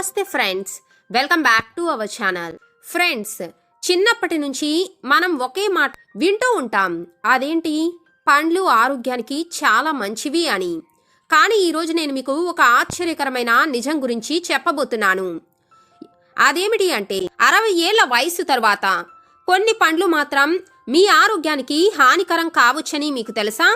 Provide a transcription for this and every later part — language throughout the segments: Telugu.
నమస్తే friends welcome back to our channel. Friends చిన్నప్పటి నుంచి మనం ఒకే మాట వింటూ ఉంటాం. అదేంటి? పండ్లు ఆరోగ్యానికి చాలా మంచివి అని. కానీ ఈరోజు నేను మీకు ఒక ఆశ్చర్యకరమైన నిజం గురించి చెప్పబోతున్నాను. అదేమిటి అంటే అరవై ఏళ్ళ వయసు తర్వాత కొన్ని పండ్లు మాత్రం మీ ఆరోగ్యానికి హానికరం కావచ్చని మీకు తెలుసా?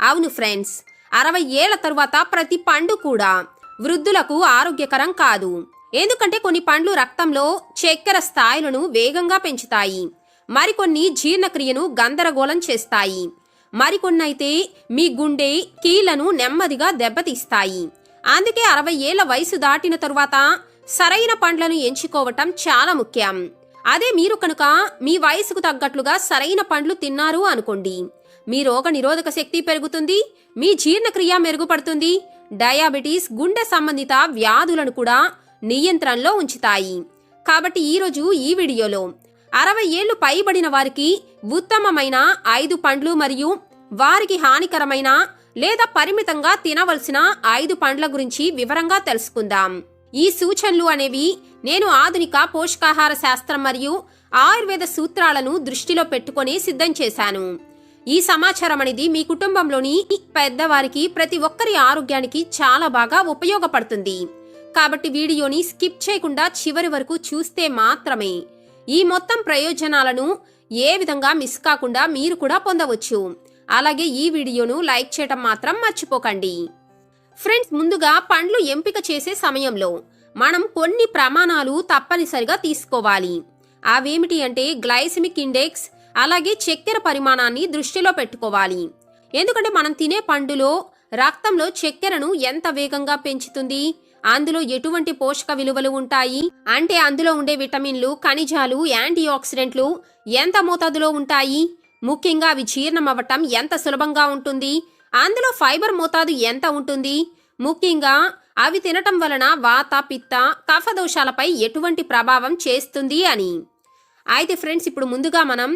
అవును ఫ్రెండ్స్ అరవై ఏళ్ళ తర్వాత ప్రతి పండు కూడా వృద్ధులకు ఆరోగ్యకరం కాదు. ఎందుకంటే కొన్ని పండ్లు రక్తంలో చక్కెర స్థాయిలను వేగంగా పెంచుతాయి. మరికొన్ని జీర్ణక్రియను గందరగోళం చేస్తాయి. మరికొన్నైతే మీ గుండె కీళ్ళను నెమ్మదిగా దెబ్బతీస్తాయి. అందుకే అరవై ఏళ్ళ వయసు దాటిన తరువాత సరైన పండ్లను ఎంచుకోవటం చాలా ముఖ్యం. అదే మీరు కనుక మీ వయసుకు తగ్గట్లుగా సరైన పండ్లు తిన్నారు అనుకోండి. మీ రోగ నిరోధక శక్తి పెరుగుతుంది మీ జీర్ణక్రియ మెరుగుపడుతుంది డయాబెటీస్ గుండె సంబంధిత వ్యాధులను కూడా నియంత్రణలో ఉంచుతాయి. కాబట్టి ఈరోజు ఈ వీడియోలో అరవై ఏళ్ళు పైబడిన వారికి ఉత్తమమైన ఐదు పండ్లు మరియు వారికి హానికరమైన లేదా పరిమితంగా తినవలసిన ఐదు పండ్ల గురించి వివరంగా తెలుసుకుందాం. ఈ సూచనలు అనేవి నేను ఆధునిక పోషకాహార శాస్త్రం మరియు ఆయుర్వేద సూత్రాలను దృష్టిలో పెట్టుకొని సిద్ధం చేశాను. ఈ సమాచారం అనేది మీ కుటుంబంలోని పెద్దవారికి ప్రతి ఒక్కరి ఆరోగ్యానికి చాలా బాగా ఉపయోగపడుతుంది. కాబట్టి వీడియోని స్కిప్ చేయకుండా చివరి వరకు చూస్తే మాత్రమే. ఈ మొత్తం ప్రయోజనాలను ఏ విధంగా మిస్ కాకుండా మీరు కూడా పొందవచ్చు. అలాగే ఈ వీడియోను లైక్ చేయటం మాత్రం మర్చిపోకండి. ఫ్రెండ్స్ ముందుగా పండ్లు ఎంపిక చేసే సమయంలో మనం కొన్ని ప్రమాణాలు తప్పనిసరిగా తీసుకోవాలి. అవేమిటి అంటే గ్లైసిమిక్ ఇండెక్స్ అలాగే చక్కెర పరిమాణాన్ని దృష్టిలో పెట్టుకోవాలి. ఎందుకంటే మనం తినే పండులో రక్తంలో చక్కెరను ఎంత వేగంగా పెంచుతుంది? అందులో ఎటువంటి పోషక విలువలు ఉంటాయి? అంటే అందులో ఉండే విటమిన్లు ఖనిజాలు యాంటీ ఆక్సిడెంట్లు ఎంత మోతాదులో ఉంటాయి? ముఖ్యంగా అవి జీర్ణం అవ్వటం ఎంత సులభంగా ఉంటుంది? అందులో ఫైబర్ మోతాదు ఎంత ఉంటుంది? ముఖ్యంగా అవి తినటం వలన వాత పిత్త కఫ దోషాలపై ఎటువంటి ప్రభావం చేస్తుంది అని. అయితే ఫ్రెండ్స్ ఇప్పుడు ముందుగా మనం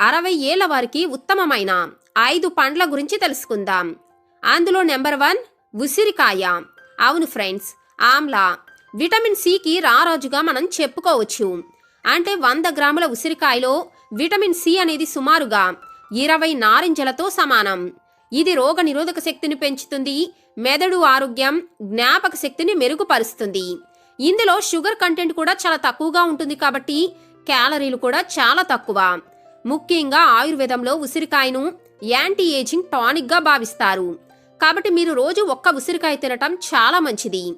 అరవై ఏళ్ళ వారికి ఉత్తమమైన ఐదు పండ్ల గురించి తెలుసుకుందాం. అందులో నెంబర్ వన్ ఉసిరికాయ. అవును ఫ్రెండ్స్ ఆమ్లా. విటమిన్ సికి రారాజుగా మనం చెప్పుకోవచ్చు. అంటే వంద గ్రాముల ఉసిరికాయలో విటమిన్ సి అనేది సుమారుగా ఇరవై నారింజలతో సమానం. ఇది రోగ నిరోధక శక్తిని పెంచుతుంది మెదడు ఆరోగ్యం జ్ఞాపక శక్తిని మెరుగుపరుస్తుంది. ఇందులో షుగర్ కంటెంట్ కూడా చాలా తక్కువగా ఉంటుంది కాబట్టి క్యాలరీలు కూడా చాలా తక్కువ. ముఖ్యంగా ఆయుర్వేదంలో ఉసిరికాయను యాంటీ ఏజింగ్ టానిక్గా భావిస్తారు. కాబట్టి మీరు రోజు ఒక్క ఉసిరికాయ తినటం చాలా మంచిది.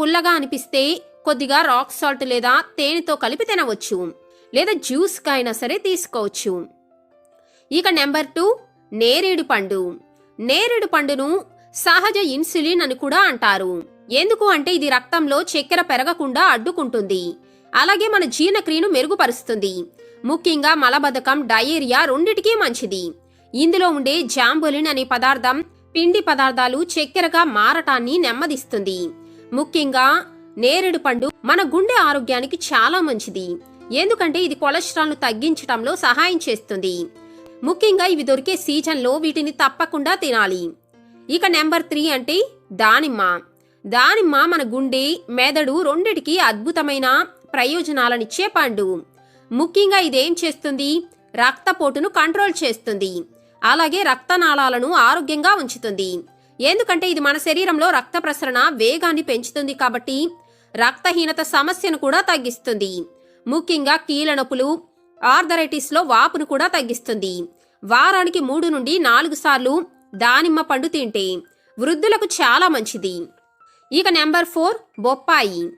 పుల్లగా అనిపిస్తే కొద్దిగా రాక్ సాల్ట్ లేదా తేనెతో కలిపి తినవచ్చు. లేదా జ్యూస్కి అయినా సరే తీసుకోవచ్చు. ఇక నెంబర్ టూ నేరేడు పండు. నేరేడు పండును సహజ ఇన్సులిన్ అని కూడా అంటారు. ఎందుకు అంటే ఇది రక్తంలో చక్కెర పెరగకుండా అడ్డుకుంటుంది. అలాగే మన జీర్ణక్రియను మెరుగుపరుస్తుంది. ముఖ్యంగా మలబద్ధకం డయేరియా రెండిటికీ మంచిది. ఇందులో ఉండే జాంబులిన్ అనే పదార్థం పిండి పదార్థాలు చక్కెరగా మారటాన్ని నెమ్మదిస్తుంది. ముఖ్యంగా నేరేడు పండు మన గుండె ఆరోగ్యానికి చాలా మంచిది. ఎందుకంటే ఇది కొలెస్ట్రాల్ను తగ్గించటంలో సహాయం చేస్తుంది. ముఖ్యంగా ఇవి దొరికే సీజన్లో వీటిని తప్పకుండా తినాలి. ఇక నెంబర్ త్రీ అంటే దానిమ్మ. దానిమ్మ మన గుండె మెదడు రెండిటికి అద్భుతమైన ప్రయోజనాలనిచ్చే పండు. ముఖ్యంగా ఇదేం చేస్తుంది? రక్తపోటును కంట్రోల్ చేస్తుంది. అలాగే రక్తనాళాలను ఆరోగ్యంగా ఉంచుతుంది. ఎందుకంటే ఇది మన శరీరంలో రక్త ప్రసరణ వేగాన్ని పెంచుతుంది కాబట్టి రక్తహీనత సమస్యను కూడా తగ్గిస్తుంది. ముఖ్యంగా కీళ్ళ నొప్పులు ఆర్థరైటిస్లో వాపును కూడా తగ్గిస్తుంది. వారానికి మూడు నుండి నాలుగు సార్లు దానిమ్మ పండు తింటే వృద్ధులకు చాలా మంచిది. ఇక నెంబర్ ఫోర్ బొప్పాయి.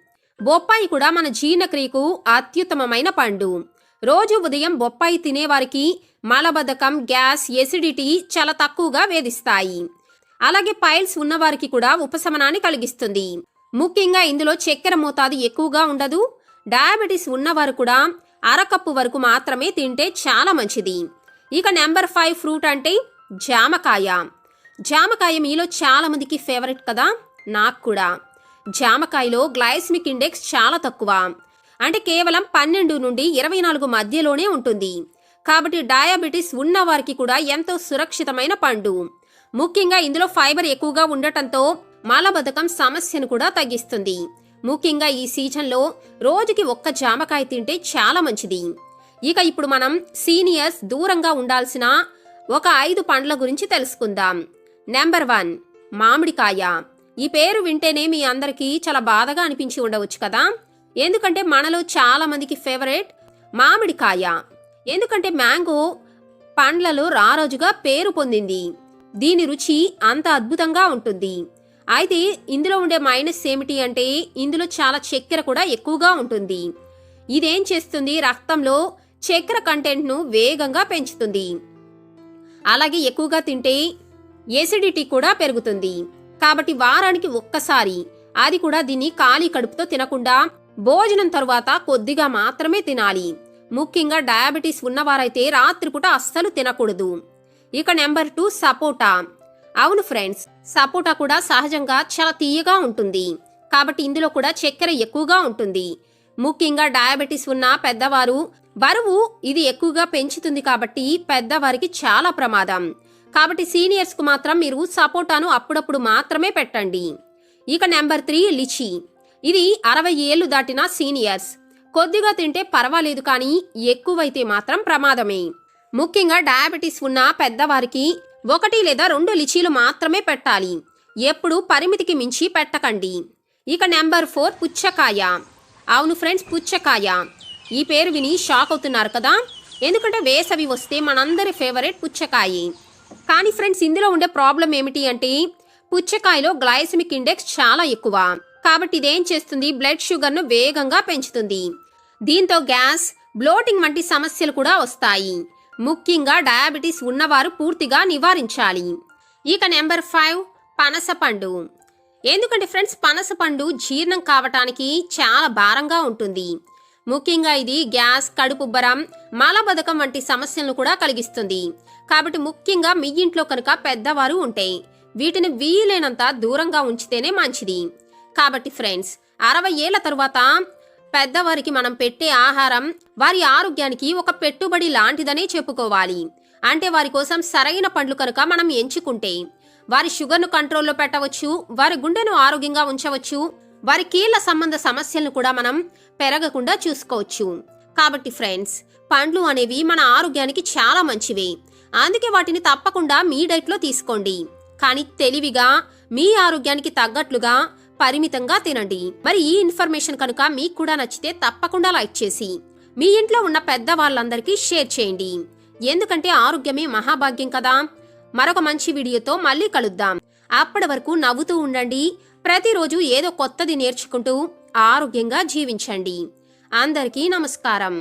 బొప్పాయి కూడా మన జీర్ణక్రియకు అత్యుత్తమమైన పండు. రోజు ఉదయం బొప్పాయి తినేవారికి మలబద్ధకం గ్యాస్ ఎసిడిటీ చాలా తక్కువగా వేధిస్తాయి. అలాగే పైల్స్ ఉన్నవారికి కూడా ఉపశమనాన్ని కలిగిస్తుంది. ముఖ్యంగా ఇందులో చక్కెర మోతాదు ఎక్కువగా ఉండదు. డయాబెటీస్ ఉన్నవారు కూడా అరకప్పు వరకు మాత్రమే తింటే చాలా మంచిది. ఇక నెంబర్ ఫైవ్ ఫ్రూట్ అంటే జామకాయ. జామకాయ మీలో చాలా మందికి ఫేవరెట్ కదా? నాకు కూడా. జామకాయలో గ్లైస్మిక్ ఇండెక్స్ చాలా తక్కువ. అంటే కేవలం పన్నెండు నుండి ఇరవై నాలుగు మధ్యలోనే ఉంటుంది. కాబట్టి డయాబెటీస్ ఉన్నవారికి కూడా ఎంతో సురక్షితమైన పండు. ముఖ్యంగా ఇందులో ఫైబర్ ఎక్కువగా ఉండటంతో మలబద్ధకం సమస్యను కూడా తగ్గిస్తుంది. ముఖ్యంగా ఈ సీజన్లో రోజుకి ఒక్క జామకాయ తింటే చాలా మంచిది. ఇక ఇప్పుడు మనం సీనియర్స్ దూరంగా ఉండాల్సిన ఒక ఐదు పండ్ల గురించి తెలుసుకుందాం. నెంబర్ వన్ మామిడికాయ. ఈ పేరు వింటేనే మీ అందరికీ చాలా బాధగా అనిపించి ఉండవచ్చు కదా? ఎందుకంటే మనలో చాలా మందికి ఫేవరెట్ మామిడికాయ. ఎందుకంటే మ్యాంగో పండ్లలో రారోజుగా పేరు పొందింది. దీని రుచి అంత అద్భుతంగా ఉంటుంది. అయితే ఇందులో ఉండే మైనస్ ఏమిటి అంటే ఇందులో చాలా చక్కెర కూడా ఎక్కువగా ఉంటుంది. ఇదేం చేస్తుంది? రక్తంలో చక్కెర కంటెంట్ను వేగంగా పెంచుతుంది. అలాగే ఎక్కువగా తింటే ఎసిడిటీ కూడా పెరుగుతుంది. కాబట్టి వారానికి ఒక్కసారి అది కూడా దీన్ని ఖాళీ కడుపుతో తినకుండా భోజనం తరువాత కొద్దిగా మాత్రమే తినాలి. ముఖ్యంగా డయాబెటీస్ ఉన్నవారైతే రాత్రిపూట అస్సలు తినకూడదు. ఇక నెంబర్ టూ సపోటా. అవును ఫ్రెండ్స్ సపోటా కూడా సహజంగా చాలా తీయగా ఉంటుంది. కాబట్టి ఇందులో కూడా చక్కెర ఎక్కువగా ఉంటుంది. ముఖ్యంగా డయాబెటీస్ ఉన్న పెద్దవారు బరువు ఇది ఎక్కువగా పెంచుతుంది కాబట్టి పెద్దవారికి చాలా ప్రమాదం. కాబట్టి సీనియర్స్కు మాత్రం మీరు సపోటాను అప్పుడప్పుడు మాత్రమే పెట్టండి. ఇక నెంబర్ త్రీ లిచి. ఇది అరవై ఏళ్ళు దాటిన సీనియర్స్. కొద్దిగా తింటే పర్వాలేదు కానీ ఎక్కువైతే మాత్రం ప్రమాదమే. ముఖ్యంగా డయాబెటీస్ ఉన్న పెద్దవారికి ఒకటి లేదా రెండు లిచీలు మాత్రమే పెట్టాలి. ఎప్పుడు పరిమితికి మించి పెట్టకండి. ఇక నెంబర్ ఫోర్ పుచ్చకాయ. అవును ఫ్రెండ్స్ పుచ్చకాయ. ఈ పేరు విని షాక్ అవుతున్నారు కదా? ఎందుకంటే వేసవి వస్తే మనందరి ఫేవరెట్ పుచ్చకాయ. కానీ ఫ్రెండ్స్ ఇందులో ఉండే ప్రాబ్లం ఏమిటి అంటే పుచ్చకాయలో గ్లైసమిక్ ఇండెక్స్ చాలా ఎక్కువ. కాబట్టి ఇదేం చేస్తుంది? బ్లడ్ షుగర్ను వేగంగా పెంచుతుంది. దీంతో గ్యాస్ బ్లోటింగ్ వంటి సమస్యలు కూడా వస్తాయి. ముఖ్యంగా డయాబెటీస్ ఉన్నవారు పూర్తిగా నివారించాలి. ఇక నెంబర్ ఫైవ్ పనసపండు ఎందుకంటే ఫ్రెండ్స్ పనసపండు జీర్ణం కావటానికి చాలా భారంగా ఉంటుంది. ముఖ్యంగా ఇది గ్యాస్ కడుపుబ్బరం మలబద్ధకం వంటి సమస్యలను కూడా కలిగిస్తుంది. కాబట్టి ముఖ్యంగా మీ ఇంట్లో కనుక పెద్దవారు ఉంటే వీటిని వీలైనంత దూరంగా ఉంచితేనే మంచిది. కాబట్టి ఫ్రెండ్స్ అరవై ఏళ్ళ తరువాత పెద్దవారికి మనం పెట్టే ఆహారం వారి ఆరోగ్యానికి ఒక పెట్టుబడి లాంటిదనే చెప్పుకోవాలి. అంటే వారి కోసం సరైన పండ్లు కనుక మనం ఎంచుకుంటే వారి షుగర్ను కంట్రోల్లో పెట్టవచ్చు వారి గుండెను ఆరోగ్యంగా ఉంచవచ్చు వారి కీళ్ళ సంబంధ సమస్యలను కూడా మనం పెరగకుండా చూసుకోవచ్చు. కాబట్టి ఫ్రెండ్స్ పండ్లు అనేవి మన ఆరోగ్యానికి చాలా మంచివి. అందుకే వాటిని తప్పకుండా మీ డైట్లో తీసుకోండి. కానీ తెలివిగా మీ ఆరోగ్యానికి తగ్గట్లుగా పరిమితంగా తినండి. మరి ఈ ఇన్ఫర్మేషన్ కనుక మీకు కూడా నచ్చితే తప్పకుండా లైక్ చేసి మీ ఇంట్లో ఉన్న పెద్ద వాళ్ళందరికీ షేర్ చేయండి. ఎందుకంటే ఆరోగ్యమే మహాభాగ్యం కదా. మరొక మంచి వీడియోతో మళ్ళీ కలుద్దాం. అప్పటి వరకు నవ్వుతూ ఉండండి. ప్రతిరోజు ఏదో కొత్తది నేర్చుకుంటూ ఆరోగ్యంగా జీవించండి. అందరికీ నమస్కారం.